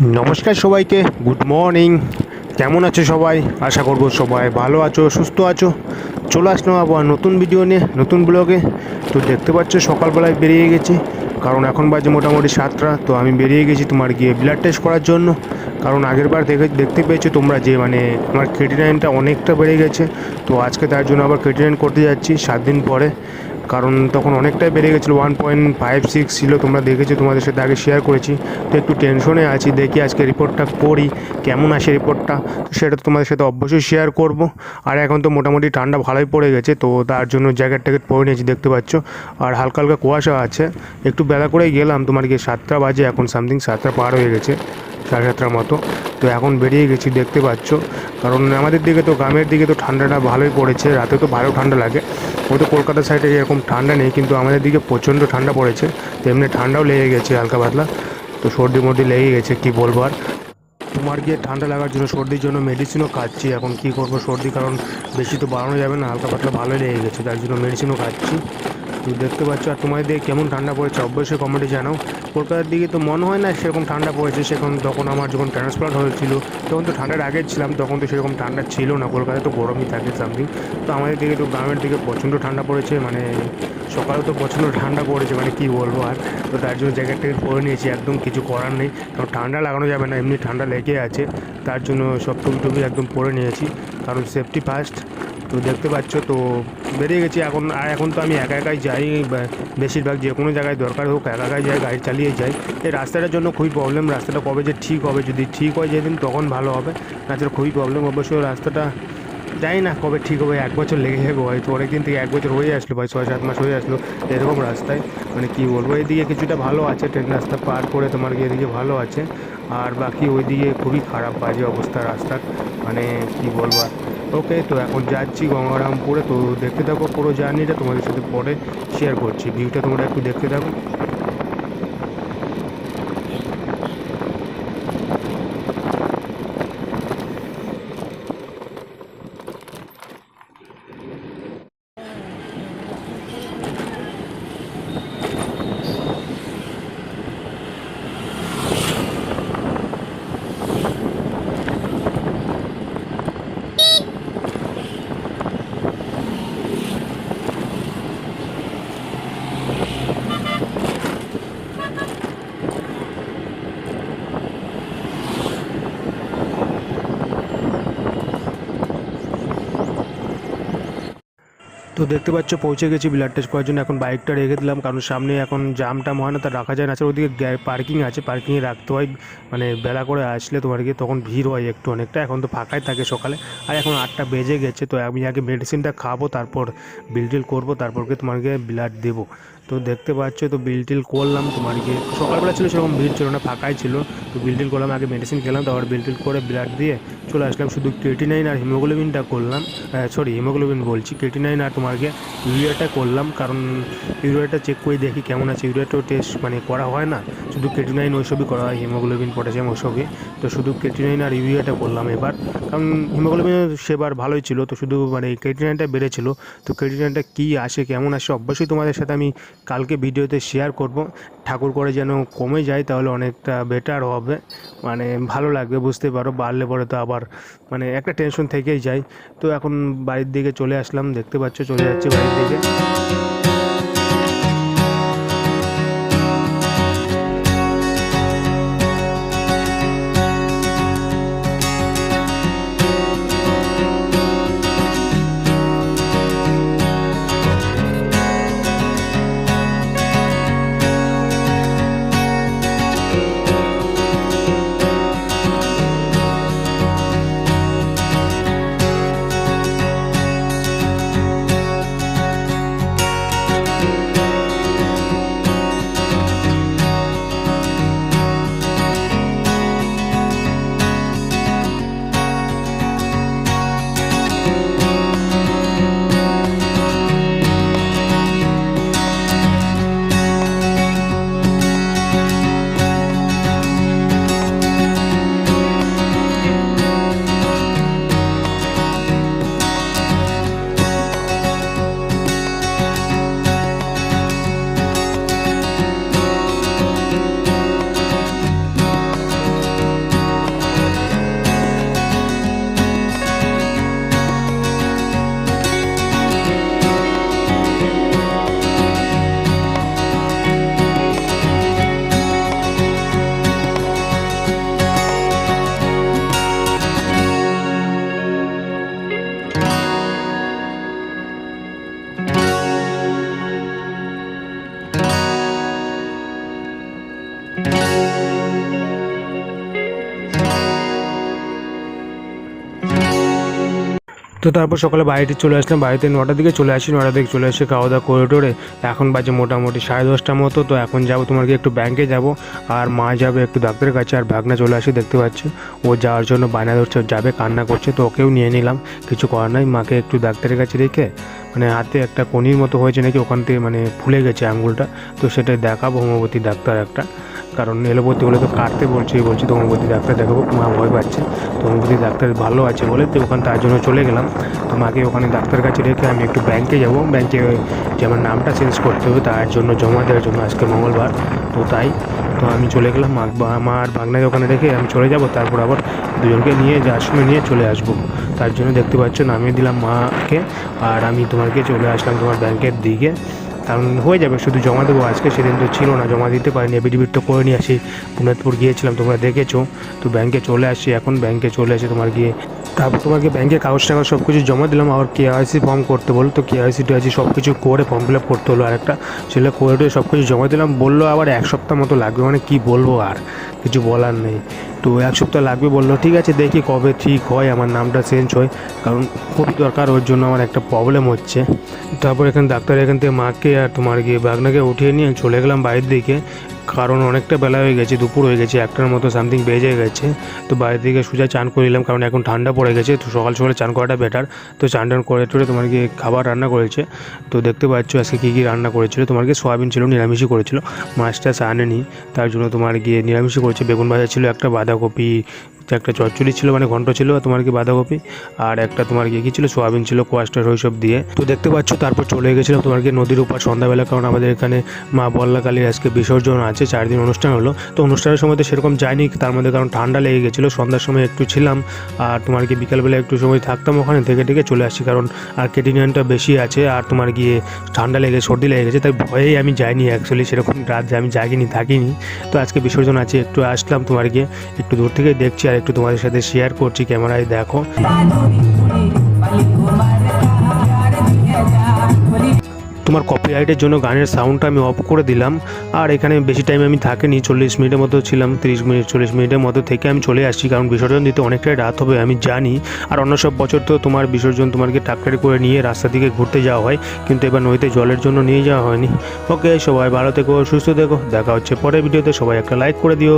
নমস্কার সবাইকে, good morning. কেমন আছো সবাই? আশা করব সবাই ভালো আছো, সুস্থ আছো। চলে আসলাম আবার নতুন ভিডিও নিয়ে, নতুন ব্লগে তো দেখতে পাচ্ছ, সকালবেলায় বেরিয়ে গেছি। কারণ এখন বাজে মোটামুটি সাতটা, তো আমি বেরিয়ে গেছি তোমার গিয়ে ব্লাড টেস্ট করার জন্য। কারণ আগের বার দেখে, দেখতে পেয়েছ তোমরা যে মানে আমার ক্রেটিনাইনটা অনেকটা বেড়ে গেছে। তো আজকে তার জন্য আবার ক্রেটিনাইন করতে যাচ্ছি সাত দিন পরে। কারণ তখন অনেকটাই বেড়ে গেছিল ওয়ান পয়েন্ট ফাইভ সিক্স ছিল, তোমরা দেখেছ, তোমাদের সাথে আগে শেয়ার করেছি। তো একটু টেনশনে আছি, দেখি আজকে রিপোর্টটা করি, কেমন আসে রিপোর্টটা তো সেটা তো তোমাদের সাথে অবশ্যই শেয়ার করব। আর এখন তো মোটামুটি ঠান্ডা ভালোই পড়ে গেছে, তো তার জন্য জ্যাকেট ট্যাকেট পরে নিয়েছি, দেখতে পাচ্ছ। আর হালকা হালকা কুয়াশা আছে, একটু বেলা করেই গেলাম, তোমার গিয়ে সাতটা বাজে, এখন সামথিং সাতটা পার হয়ে গেছে, সাড়ে সাতটার মতো। তো এখন বেরিয়ে গেছি, দেখতে পাচ্ছ। কারণ আমাদের দিকে তো, গ্রামের দিকে তো ঠান্ডাটা ভালোই পড়েছে, রাতে তো ভালো ঠান্ডা লাগে। ওই তো কলকাতা সাইডে এরকম ঠান্ডা নেই, কিন্তু আমাদের দিকে প্রচণ্ড ঠান্ডা পড়েছে। তো এমনি ঠান্ডাও লেগে গেছে হালকা পাতলা। তো সর্দি মর্দি লেগে গেছে, কি বলব আর। তোমার গিয়ে ঠান্ডা লাগার জন্য সর্দির জন্য মেডিসিনও খাচ্ছি, এখন কি করব সর্দি? কারণ বেশি তো বাড়ানো যাবে না, হালকা পাতলা ভালোই লেগে গেছে, তার জন্য মেডিসিনও খাচ্ছি। তো দেখতে পাচ্ছ আর তোমাদের দিকে কেমন ঠান্ডা পড়েছে। অবশ্যই কমেন্টে জানাও। কলকাতার দিকে তো মনে হয় না সেরকম ঠান্ডা পড়েছে। সেরকম তখন আমার যখন ট্রান্সপ্লান্ট হয়েছিল, তখন তো ঠান্ডার আগে ছিলাম, তখন তো সেরকম ঠান্ডা ছিল না। কলকাতায় তো গরমই থাকে সামথিং তো আমাদের দিকে তো গ্রামের দিকে প্রচণ্ড ঠান্ডা পড়েছে মানে সকালে তো প্রচণ্ড ঠান্ডা পড়েছে মানে কী বলব আর। তো তার জন্য জ্যাকেট ট্যাকেট পরে নিয়েছি, একদম কিছু করার নেই। কারণ ঠান্ডা লাগানো যাবে না, এমনি ঠান্ডা লেগে আছে। তার জন্য সব টুপি টুপি একদম পরে নিয়েছি। কারণ সেফটি ফার্স্ট তো দেখতে পাচ্ছ তো বেরিয়ে গেছি। এখন, আর এখন তো আমি একা একাই যাই বেশিরভাগ যে কোনো জায়গায় দরকার হোক, একা একাই যাই, গাড়ি চালিয়ে যাই। এই রাস্তাটার জন্য খুবই প্রবলেম রাস্তাটা কবে যে ঠিক হবে, যদি ঠিক হয় যেদিন, তখন ভালো হবে। তাছাড়া খুবই প্রবলেম অবশ্য রাস্তাটা জানি না কবে ঠিক হবে, এক বছর লেগে যাবে হয়তো অনেক দিন থেকে এক বছর হয়ে আসলো ভাই ছয় সাত মাস হয়ে আসলো এরকম রাস্তায়। মানে কি বলব এইদিকে কিছুটা ভালো আছে ট্রেন রাস্তা পার করে তোমার গিয়ে এদিকে ভালো আছে। আর বাকি ওইদিকে খুবই খারাপ বাজে অবস্থা রাস্তার মানে কি বলব আর ওকে, তো এখন যাচ্ছি গঙ্গারামপুরে। তো দেখতে থাকো পুরো জার্নিটা, তোমাদের সাথে পরে শেয়ার করছি। ভিউটা তোমরা একটু দেখতে থাকো। তো দেখতে পাচ্ছ পৌঁছে গেছি ব্লাড টেস্ট করার জন্য। এখন বাইকটা রেখে দিলাম, কারণ সামনে এখন জাম টাম হয় না, তা রাখা যায় না। আচ্ছা ওদিকে পার্কিং আছে পার্কিংয়ে রাখতে হয়। মানে বেলা করে আসলে তোমার গিয়ে তখন ভিড় হয় একটু অনেকটা। এখন তো ফাঁকাই থাকে সকালে। আর এখন আটটা বেজে গেছে, তো আমি আগে মেডিসিনটা খাব, তারপর বিল টিল করব, তারপর গিয়ে তোমার গিয়ে ব্লাড দেবো। তো দেখতে পাচ্ছ, তো বিল টিল করলাম তোমার গিয়ে সকালবেলা ছিল সেরকম ভিড় ছিল না, ফাঁকাই ছিল। তো বিল টিল করলাম, আগে মেডিসিন খেলাম, তারপর বিল টিল করে ব্লাড দিয়ে চলে আসলাম। শুধু ক্রেটিনাইন আর হিমোগ্লোবিনটা করলাম সরি হিমোগ্লোবিন বলছি ক্রেটিনাইন আর তোমাকে ইউরিয়াটা করলাম। কারণ ইউরিয়াটা চেক করে দেখি কেমন আছে। ইউরিয়াটাও টেস্ট মানে করা হয় না, শুধু ক্রেটিনাইন ওইসবই করা হয় হিমোগ্লোবিন পটাশিয়াম ওইসবই। তো শুধু ক্রেটিনাইন আর ইউরিয়াটা করলাম এবার। কারণ হিমোগ্লোবিন সেবার ভালোই ছিল, তো শুধু মানে ক্রেটিনাইনটা বেড়েছিল। তো ক্রেটিনাইনটা কী আসে, কেমন আসে, অবশ্যই তোমাদের সাথে আমি কালকে ভিডিওতে শেয়ার করব। ঠাকুর করে যেন কমে যায় তাহলে অনেকটা বেটার হবে। মানে ভালো লাগবে, বুঝতে পারো। বাড়লে পরে তো আবার মানে একটা টেনশন থেকেই যায়। তো এখন বাড়ির দিকে চলে আসলাম, দেখতে পাচ্ছ, চলে যাচ্ছে বাড়ির দিকে। তো তারপর সকালে বাড়িতে চলে আসলাম। বাড়িতে নটার দিকে চলে আসি, নটার দিকে চলে এসে খাওয়া দাওয়া করে টোরে এখন বাজে মোটামুটি সাড়ে দশটার মতো। তো এখন যাব তোমার কি একটু ব্যাংকে যাব, আর মা যাবে একটু ডাক্তারের কাছে, আর ভাগনা চলে আসি দেখতে পাচ্ছি। ও যাওয়ার জন্য বায়না ধরছে যাবে, কান্না করছে, তো ওকেও নিয়ে নিলাম। কিছু করার নাই, মাকে একটু ডাক্তারের কাছে রেখে মানে হাতে একটা কনির মতো হয়েছে নাকি ওখান থেকে মানে ফুলে গেছে আঙুলটা তো সেটা দেখাবো হোমিওপ্যাথি ডাক্তার একটা। কারণ এলোপতি হলে তো কাটতে বলছে বলছি তো হোমিওপ্যাথি ডাক্তার দেখাবো, মা ভয় পাচ্ছে। তো হোমিওপ্যাথি ডাক্তার ভালো আছে বলে তো ওখান তার জন্য চলে গেলাম। তো মাকে ওখানে ডাক্তার কাছে রেখে আমি একটু ব্যাংকে যাব। ব্যাংকে যে আমার নামটা চেঞ্জ করতে হবে, তার জন্য জমা দেওয়ার জন্য আজকে মঙ্গলবার। তো তাই, তো আমি চলে গেলাম। মা আর বাগনাকে ওখানে রেখে আমি চলে যাব, তারপর আবার দুজনকে নিয়ে যাওয়ার সময় নিয়ে চলে আসব। তার জন্য দেখতে পাচ্ছ, নামিয়ে দিলাম মাকে আর আমি তোমাকে চলে আসলাম তোমার ব্যাংকের দিকে। কারণ হয়ে যাবে, শুধু জমা দেবো আজকে, সেদিন তো ছিল না, জমা দিতে পারিনি এফিডেভিট তো করে নিয়ে আসি। পুনাতপুর গিয়েছিলাম, তোমরা দেখেছ। তো ব্যাংকে চলে আসছি, এখন ব্যাংকে চলে আসি তোমার গিয়ে তারপর তোমাকে ব্যাংকে কাগজ টাগজ সব কিছু জমা দিলাম, আবার কেআইসি ফর্ম করতে বলল তো কেআইসি টিআইসি সব কিছু করে ফর্ম ফিল আপ করতে হলো আরেকটা। সেটা করে টরে সব কিছু জমা দিলাম, বলল আবার এক সপ্তাহ মতো লাগবে মানে কি বলব আর, কিছু বলার নেই। তো এক সপ্তাহ লাগবে বলল, ঠিক আছে, দেখি কবে ঠিক হয়, আমার নামটা চেঞ্জ হয়। কারণ খুবই দরকার, ওর জন্য আমার একটা প্রবলেম হচ্ছে। তারপর এখানে ডাক্তার এখান থেকে মাকে আর তোমার গিয়ে বাগনাকে উঠিয়ে নিয়ে চলে গেলাম বাইরের দিকে। কারণ অনেকটা বেলা হয়ে গেছে, দুপুর হয়ে গেছে, একটার মতো সামথিং বেজে গেছে। তো বাইরে থেকে সোজা চান করে নিলাম, কারণ এখন ঠান্ডা পড়ে গেছে, তো সকাল সকালে চান করাটা বেটার তো চান টান করে টরে তোমার কি খাবার রান্না করেছে? তো দেখতে পাচ্ছ আজকে কী কী রান্না করেছিল। তোমার কি সয়াবিন ছিল, নিরামিষই করেছিল, মাছটা আনেনি তার জন্য তোমার গিয়ে নিরামিষই করেছে। বেগুন ভাজা ছিল, একটা বাঁধাকপি একটা চচ্চড়ি ছিল মানে ঘন্ট ছিল, তোমার কি বাঁধাকপি? আর একটা তোমার কী ছিল? সোয়াবিন ছিল কোয়াস্টার ওই সব দিয়ে। তো দেখতে পাচ্ছ, তারপর চলে গেছিলাম তোমার কি নদীর উপর সন্ধ্যাবেলা, কারণ আমাদের এখানে মা বল্লা কালীর আজকে বিসর্জন আছে চার দিন অনুষ্ঠান হলো। তো অনুষ্ঠানের সময় তো সেরকম যায়নি তার মধ্যে কারণ ঠান্ডা লেগে গেছিল, সন্ধ্যার সময় একটু ছিলাম। আর তোমার কি বিকালবেলা একটু সময় থাকতাম ওখানে, থেকে থেকে চলে আসছি, কারণ আর কেটিনিয়ানটা বেশি আছে, আর তোমার গিয়ে ঠান্ডা লেগে, সর্দি লেগে গেছে, তাই ভয়েই আমি যাইনি অ্যাকচুয়ালি সেরকম রাত আমি জাগিনি, থাকিনি। তো আজকে বিসর্জন আছে, একটু আসলাম তোমার গিয়ে, একটু দূর থেকে দেখছি, আর একটু তোমাদের সাথে শেয়ার করছি, ক্যামেরায় দেখো। তোমার কপিরাইটের জন্য গানের সাউন্ডটা আমি অফ করে দিলাম। আর এখানে বেশি টাইম আমি থাকিনি, চল্লিশ মিনিটের মতো ছিলাম, তিরিশ মিনিট, চল্লিশ মিনিটের মতো থেকে আমি চলে আসছি, কারণ বিসর্জন দিতে অনেকটাই রাত হবে, আমি জানি। আর অন্য সব বছর তো তোমার বিসর্জন তোমাকে ট্রাক্টরে করে নিয়ে রাস্তা দিকে ঘুরতে যাওয়া হয়, কিন্তু এবার নদীতে জলের জন্য নিয়ে যাওয়া হয়নি। ওকে সবাই ভালো থেকো, সুস্থ থেকো, দেখা হচ্ছে পরের ভিডিওতে সবাই একটা লাইক করে দিও।